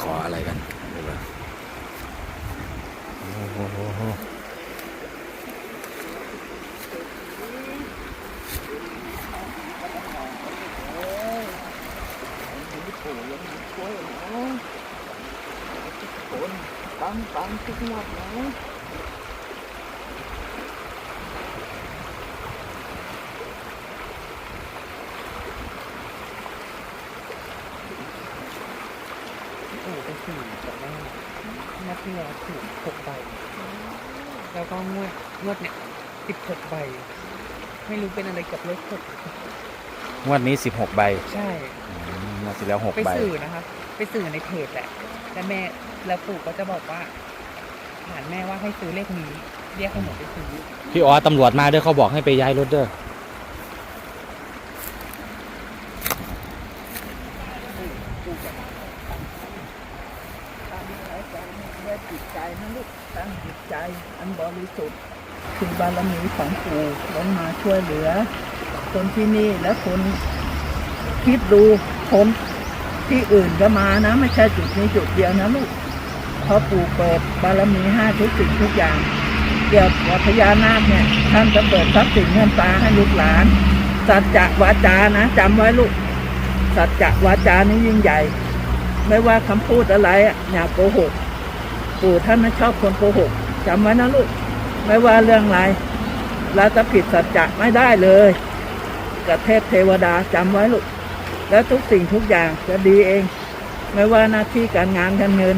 ขออะไรกันดูเลยโอ้โหคนปังปังทุกงวดนะ โอ้เป็นสี่แต่ว่าเมื่อที่แล้วถูกหกใบ แล้วก็งวดงวดเนี่ยสิบหกใบ ไม่รู้เป็นอะไรกับเลขหกงวดนี้สิบหกใบใช่ อืมงวดที่แล้วหกไปใบ สื่อนะคะ ไปสื่อในเพจแหละแล้วแม่แล้วปู่ก็จะบอกว่าถามแม่ว่าให้ซื้อเลขนี้ เรียกให้หนูไปซื้อพี่อ๋อตำรวจมาด้วยเขาบอกให้ไปย้ายรถเด้อตั้งใจ ด้วยจิตใจนะลูกตั้งจิตใจอันบริสุทธิ์คือบารมีของปู่ลงมาช่วยเหลือ คนที่นี่และคนคิดดูคนที่อื่นก็มานะ ไม่ใช่จุดนี้จุดเดียวนะลูกเพราะปู่เปิดบารมีห้าทุกสิ่งทุกอย่าง เกี่ยวกับพญานาคเนี่ยท่านจะเปิดทรัพย์สินเงินตราให้ลูกหลาน สัจจะวาจานะจำไว้ลูก สัจจะวาจานี่ยิ่งใหญ่ ไม่ว่าคำพูดอะไรอย่าโกหก ปู่ท่านไม่ชอบคนโกหกจำไว้นะลูก ไม่ว่าเรื่องอะไรเราจะผิดสัจจะไม่ได้เลยกับเทพเทวดาจำไว้ลูก แล้วทุกสิ่งทุกอย่างจะดีเอง ไม่ว่าหน้าที่การงานการเงิน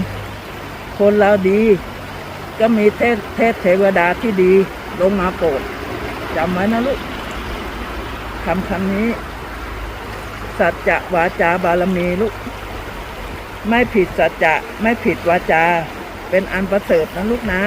คนเราดี ก็มีเทพเทพเทวดาที่ดีลงมาโปรดจำไว้นะลูกคำคำนี้ สัจจะวาจาบารมีลูก ไม่ผิดสัจจะไม่ผิดวาจา เป็นอันประเสริฐนะลูกนะ